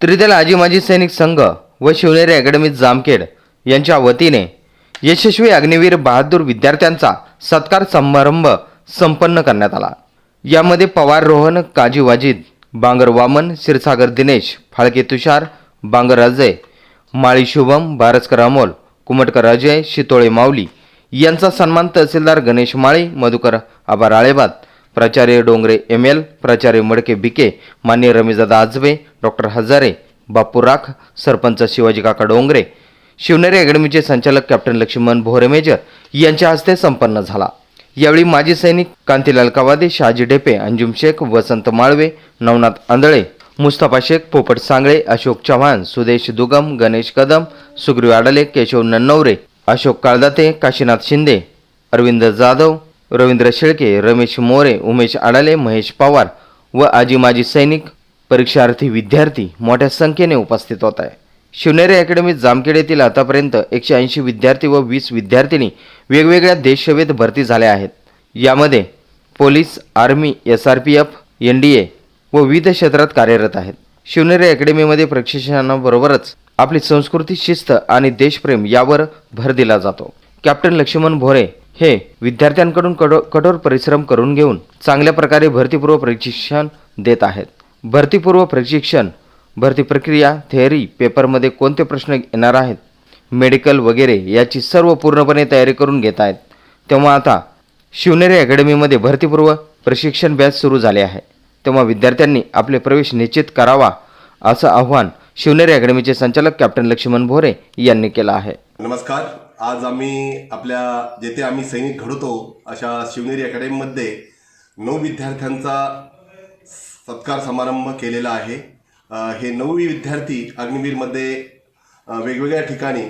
त्रिदल आजी माजी सैनिक संघ व शिवनेरी अकॅडमी जामखेड यांच्या वतीने यशस्वी अग्निवीर बहादूर विद्यार्थ्यांचा सत्कार समारंभ संपन्न करण्यात आला. यामध्ये पवार रोहन काजी वाजिद बांगर वामन क्षीरसागर दिनेश फाळके तुषार बांगर अजय माळी शुभम भारसकर अमोल कुमटकर अजय शितोळे माऊली यांचा सन्मान तहसीलदार गणेश माळी मधुकर आबा राळेबाद प्राचार्य डोंगरे एम एल प्राचार्य मडके बिके मान्य रमेशदादा आजबे डॉक्टर हजारे बापू राख सरपंच शिवाजी काका डोंगरे शिवनेरी अकॅडमीचे संचालक कॅप्टन लक्ष्मण भोरे मेजर यांच्या हस्ते संपन्न झाला. यावेळी माजी सैनिक कांतीलाल कवादे शहाजी ढेपे अंजुम शेख वसंत माळवे नवनाथ आंधळे मुस्ताफा शेख पोपट सांगळे अशोक चव्हाण सुदेश दुगम गणेश कदम सुग्रीव आडले केशव नन्नवरे अशोक काळदाते काशीनाथ शिंदे अरविंद जाधव रवींद्र शेळके रमेश मोरे उमेश आडाले महेश पवार व आजी माजी सैनिक परीक्षार्थी विद्यार्थी मोठ्या संख्येने उपस्थित होत आहे. शिवनेरी अकॅडमी जामखेड येथील आतापर्यंत एकशे ऐंशी विद्यार्थी व वीस विद्यार्थिनी वेगवेगळ्या देशसेवेत भरती झाल्या आहेत. यामध्ये police army S R P F N D A व विविध क्षेत्रात कार्यरत आहेत. शिवनेरी अकॅडमीमध्ये प्रशिक्षणाबरोबरच आपली संस्कृती शिस्त आणि देशप्रेम यावर भर दिला जातो. कॅप्टन लक्ष्मण भोरे हे विद्यार्थ्यांकडून कडो कठोर परिश्रम करून घेऊन चांगल्या प्रकारे भरतीपूर्व प्रशिक्षण देत आहेत. भरतीपूर्व प्रशिक्षण भरती प्रक्रिया थेअरी पेपरमध्ये कोणते प्रश्न येणार आहेत मेडिकल वगैरे याची सर्व पूर्णपणे तयारी करून घेत आहेत. तेव्हा आता शिवनेरी अकॅडमीमध्ये भरतीपूर्व प्रशिक्षण बॅच सुरू झाले आहे. तेव्हा विद्यार्थ्यांनी आपले प्रवेश निश्चित करावा असं आव्हान शिवनेरी अकॅडमीचे संचालक कॅप्टन लक्ष्मण भोरे यांनी केलं आहे. नमस्कार. आज आम्ही आपल्या जेथे आम्ही सैनिक घडवतो अशा शिवनेरी अकॅडमीमध्ये नऊ विद्यार्थ्यांचा सत्कार समारंभ केलेला आहे. हे नऊ विद्यार्थी अग्निवीरमध्ये वेगवेगळ्या ठिकाणी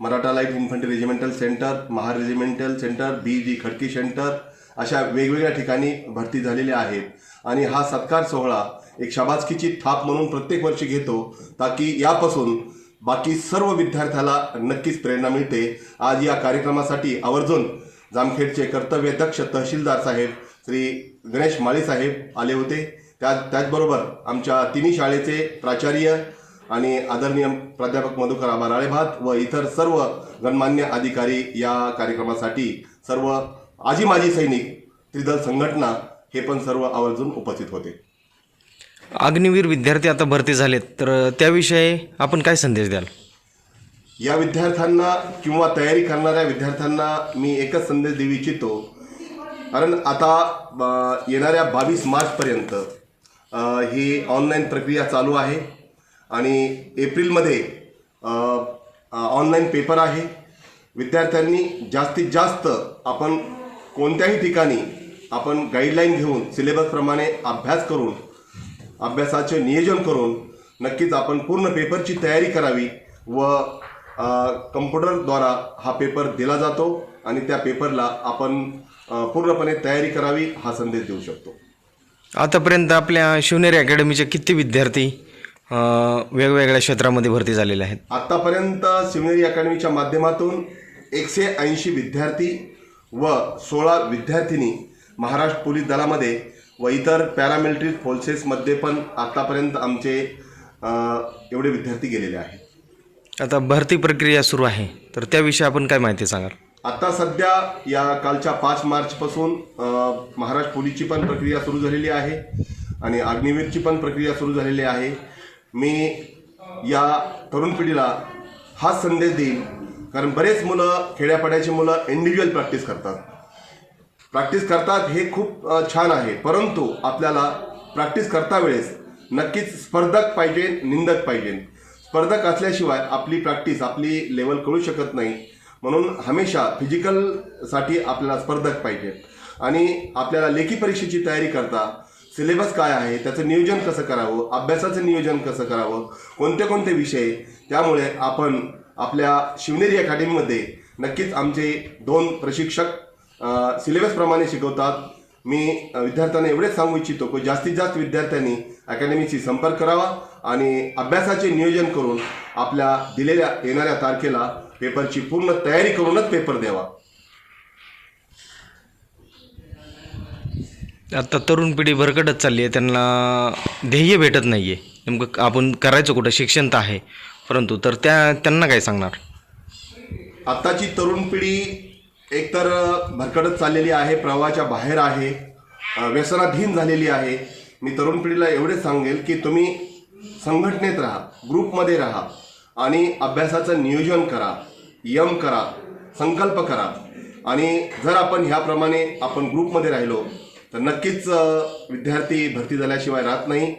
Maratha light infantry regimental centre Mahar regimental centre B G Khadki centre अशा वेगवेगळ्या ठिकाणी भरती झालेल्या आहेत. आणि हा सत्कार सोहळा एक शाबासकीची थाप म्हणून प्रत्येक वर्षी घेतो ताकी यापासून बाकी सर्व विद्यार्थ्याला नक्कीच प्रेरणा मिळते. आज या कार्यक्रमासाठी आवर्जून जामखेडचे कर्तव्यदक्ष तहसीलदार साहेब श्री गणेश माळी साहेब आले होते. त्या त्याचबरोबर आमच्या तिन्ही शाळेचे प्राचार्य आणि आदरणीय प्राध्यापक मधुकर आबा राळेभात व इतर सर्व गणमान्य अधिकारी या कार्यक्रमासाठी सर्व आजी माजी सैनिक त्रिदल संघटना हे पण सर्व आवर्जून उपस्थित होते. अग्निवीर विद्यार्थी आता भरती झालेत. तर त्याविषयी आपण काय संदेश द्याल? या विद्यार्थ्यांना किंवा तयारी करणाऱ्या विद्यार्थ्यांना मी एकच संदेश देऊ इच्छितो. कारण आता येणाऱ्या बावीस मार्चपर्यंत ही ऑनलाईन प्रक्रिया चालू आहे. आणि एप्रिलमध्ये ऑनलाईन पेपर आहे. विद्यार्थ्यांनी जास्तीत जास्त आपण कोणत्याही ठिकाणी आपण गाईडलाईन घेऊन सिलेबसप्रमाणे अभ्यास करून अभ्यासाचे नियोजन करून नक्कीच आपण पूर्ण पेपरची तयारी करावी व कम्प्युटरद्वारा हा पेपर दिला जातो आणि त्या पेपरला आपण पूर्णपणे तयारी करावी हा संदेश देऊ शकतो. आतापर्यंत आपल्या शिवनेरी अकॅडमीचे किती विद्यार्थी वेगवेगळ्या क्षेत्रामध्ये भरती झालेले आहेत? आत्तापर्यंत शिवनेरी अकॅडमीच्या माध्यमातून एकशे ऐंशी विद्यार्थी व सोळा विद्यार्थिनी महाराष्ट्र पोलीस दलामध्ये व इतर पॅरामिलिटरी फोर्सेसमध्ये पण आत्तापर्यंत आमचे एवढे विद्यार्थी गेलेले आहेत. आता भरती प्रक्रिया सुरू आहे. तर त्याविषयी आपण काय माहिती सांगाल? आता सध्या या कालच्या पाच मार्चपासून महाराष्ट्र पोलीसची पण प्रक्रिया सुरू झालेली आहे आणि अग्निवीरची पण प्रक्रिया सुरू झालेली आहे. मी या तरुण पिढीला हाच संदेश देईन. कारण बरेच मुलं खेड्यापाड्याची मुलं इंडिव्हिज्युअल प्रॅक्टिस करतात. प्रॅक्टिस करतात हे खूप छान आहे. परंतु आपल्याला प्रॅक्टिस करता वेळेस नक्कीच स्पर्धक पाहिजे निंदक पाहिजे. स्पर्धक असल्याशिवाय आपली प्रॅक्टिस आपली लेवल कळू शकत नाही. म्हणून हमेशा फिजिकलसाठी आपल्याला स्पर्धक पाहिजे. आणि आपल्याला लेखी परीक्षेची तयारी करता सिलेबस काय आहे त्याचं नियोजन कसं करावं अभ्यासाचं नियोजन कसं करावं कोणते कोणते विषय त्यामुळे आपण आपल्या शिवनेरी अकॅडमीमध्ये नक्कीच आमचे दोन प्रशिक्षक सिलेबसप्रमाणे शिकवतात. मी विद्यार्थ्यांना एवढेच सांगू इच्छितो की जास्तीत जास्त विद्यार्थ्यांनी अकॅडमीशी संपर्क करावा आणि अभ्यासाचे नियोजन करून आपल्या दिलेल्या येणाऱ्या तारखेला पेपरची पूर्ण तयारी करूनच पेपर द्यावा. आता तरुण पिढी भरकटत चालली आहे. त्यांना ध्येय भेटत नाही आहे नेमकं आपण करायचं कुठं? शिक्षण तर आहे. परंतु तर त्या त्यांना काय सांगणार? आत्ताची तरुण पिढी एकतर भरकटत चाललेली आहे प्रवाहाच्या बाहेर आहे व्यसनाधीन झालेली आहे. मी तरुण पिढीला एवढे सांगेल की तुम्ही संघटनेत राहा ग्रुपमध्ये राहा आणि अभ्यासाचं नियोजन करा यम करा संकल्प करा. आणि जर आपण ह्याप्रमाणे आपण ग्रुपमध्ये राहिलो तर नक्कीच विद्यार्थी भरती झाल्याशिवाय राहत नाही.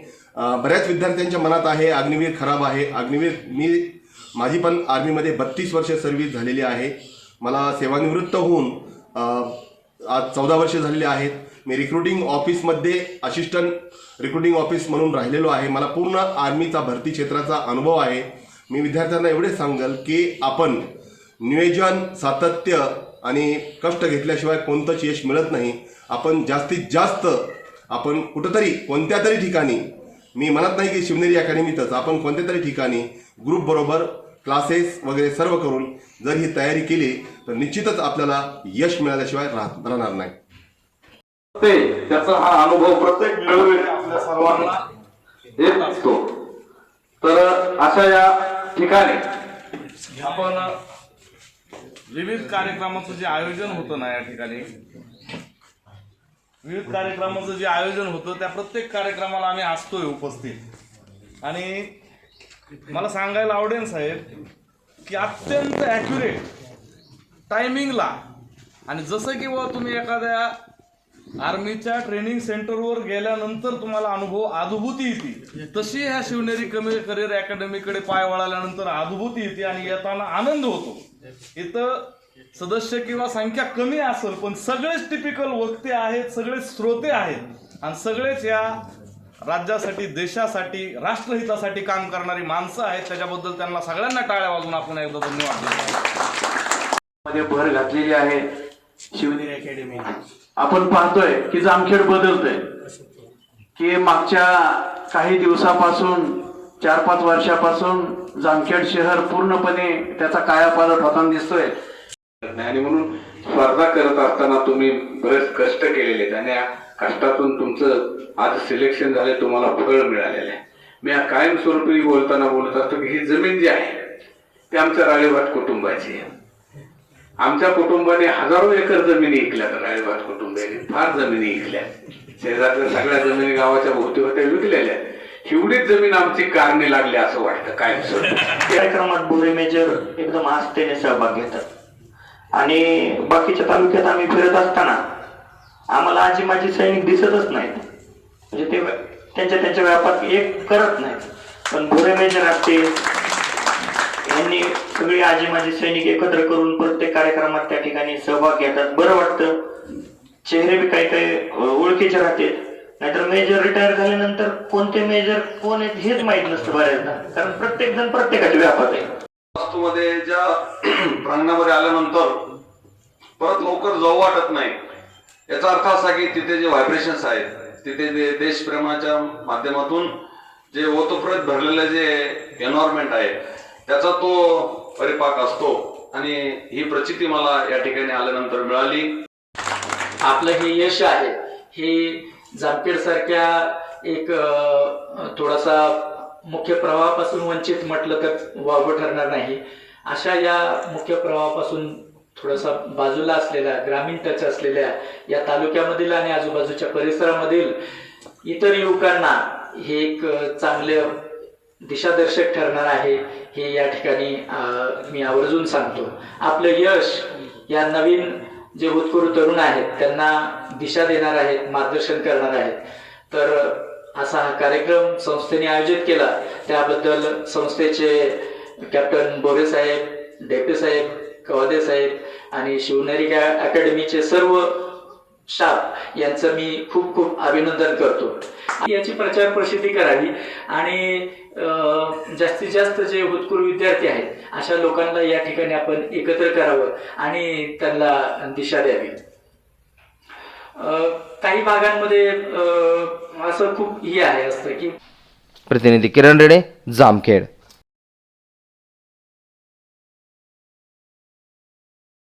बऱ्याच विद्यार्थ्यांच्या मनात आहे अग्निवीर खराब आहे. अग्निवीर मी माझी पण आर्मीमध्ये बत्तीस वर्ष सर्व्हिस झालेली आहे. मला सेवानिवृत्त होऊन आज चौदा वर्ष झालेली आहेत. मी रिक्रुटिंग ऑफिसमध्ये असिस्टंट रिक्रुटिंग ऑफिस म्हणून राहिलेलो आहे. मला पूर्ण आर्मीचा भरती क्षेत्राचा अनुभव आहे. मी विद्यार्थ्यांना एवढे सांगेल की आपण नियोजन सातत्य आणि कष्ट घेतल्याशिवाय कोणतंच यश मिळत नाही. आपण जास्तीत जास्त आपण कुठंतरी कोणत्या तरी ठिकाणी मी म्हणत नाही की शिवनेरी अकॅडमीतच आपण कोणत्या तरी ठिकाणी ग्रुपबरोबर क्लासेस वगैरे सर्व करून जर ही तयारी केली तर निश्चितच आपल्याला यश मिळाल्याशिवाय राह- राहणार नाही. ते त्याचा हा अनुभव प्रत्येक वेळोवेळी आपल्या सर्वांना येत असतो. तर अशा या ठिकाणी आपण विविध कार्यक्रमाचं जे आयोजन होतं ना या ठिकाणी विविध कार्यक्रमाचं जे आयोजन होतं त्या प्रत्येक कार्यक्रमाला आम्ही असतोय उपस्थित. आणि मला सांगायला आवडेल साहेब की अत्यंत ॲक्युरेट टायमिंगला आणि जसं की बुवा तुम्ही एखाद्या आर्मीच्या ट्रेनिंग सेंटरवर गेल्यानंतर तुम्हाला अनुभव अनुभूती येते. तशी ह्या शिवनेरी कमी करिअर अकॅडमीकडे पाय वळाल्यानंतर अनुभूती येते आणि येताना आनंद होतो. इथं सदस्य किंवा संख्या कमी असेल पण सगळेच टिपिकल वक्ते आहेत सगळेच श्रोते आहेत. आणि सगळेच या राज्यासाठी देशासाठी राष्ट्रहितासाठी काम करणारी माणसं आहेत. त्याच्याबद्दल त्यांना सगळ्यांना टाळ्या वाजून आपण एकदा धन्यवाद भर घातलेली आहे शिवनेरी अकॅडमी. आपण पाहतोय की जामखेड बदलतोय. की मागच्या काही दिवसापासून चार पाच वर्षापासून जामखेड शहर पूर्णपणे त्याचा कायापालट होताना दिसतोय. आणि म्हणून स्पर्धा करत असताना तुम्ही बरेच कष्ट केलेले आणि कष्टातून तुमचं आज सिलेक्शन झाले तुम्हाला फळ मिळालेलं आहे. मी या कायमस्वरूपी बोलताना बोलत असतो की ही जमीन जी आहे ती आमच्या राळेभात कुटुंबाची आहे. आमच्या कुटुंबाने हजारो एकर जमिनी विकल्या राळेभात कुटुंबाने. फार जमिनी विकल्या शेजारच्या सगळ्या जमिनी गावाच्या भोवती होत्या विकलेल्या एवढीच जमीन आमची कारणे लागली असं वाटतं कायमस्वरूपी. कार्यक्रमात बोरे मेजर एकदम आस्थेने सहभाग घेतात. आणि बाकीच्या तालुक्यात आम्ही फिरत असताना आम्हाला आजी माझी सैनिक दिसतच नाहीत. म्हणजे ते त्यांच्या त्यांच्या व्यापात एक करत नाहीत. पण बोरे मेजर असतील यांनी सगळी आजी माझी सैनिक एकत्र करून प्रत्येक कार्यक्रमात त्या ठिकाणी सहभाग घेतात. बरं वाटतं. चेहरे बी काही काही ओळखीचे राहतात. नाहीतर मेजर रिटायर झाल्यानंतर कोणते मेजर कोण आहेत हेच माहीत नसतं बऱ्याचदा. कारण प्रत्येक जण प्रत्येकाची व्यापात आहे. वास्तूमध्ये ज्या प्रांगणामध्ये आल्यानंतर परत लवकर जाऊ वाटत नाही. याचा अर्थ असा की तिथे जे व्हायब्रेशन्स आहेत तिथे जे देशप्रेमाच्या माध्यमातून जे ओतप्रोत भरलेलं जे एन्व्हायरमेंट आहे त्याचा तो परिपाक असतो. आणि ही प्रचिती मला या ठिकाणी आल्यानंतर मिळाली. आपलं हे यश आहे हे जामखेड सारख्या एक थोडासा मुख्य प्रवाहापासून वंचित म्हटलं तर वावगं ठरणार नाही. अशा या मुख्य प्रवाहापासून थोडासा बाजूला असलेल्या ग्रामीण टच असलेल्या या तालुक्यामधील आणि आजूबाजूच्या परिसरामधील इतर युवकांना हे एक चांगलं दिशादर्शक ठरणार आहे हे या ठिकाणी मी आवर्जून सांगतो. आपलं यश या नवीन जे होतकरू तरुण आहेत त्यांना दिशा देणार आहेत मार्गदर्शन करणार आहेत. तर असा हा कार्यक्रम संस्थेने आयोजित केला. त्याबद्दल संस्थेचे कॅप्टन बोरे साहेब डेपे साहेब कवादे साहेब आणि शिवनेरी अकॅडमीचे सर्व स्टाफ यांचं मी खूप खूप अभिनंदन करतो. याची प्रचार प्रसिद्धी करावी आणि जास्तीत जास्त जे होतकरू विद्यार्थी आहेत अशा लोकांना या ठिकाणी आपण एकत्र करावं आणि त्यांना दिशा द्यावी. काही भागांमध्ये असं खूप हे आहे असतं की प्रतिनिधी किरण रेडे जामखेड.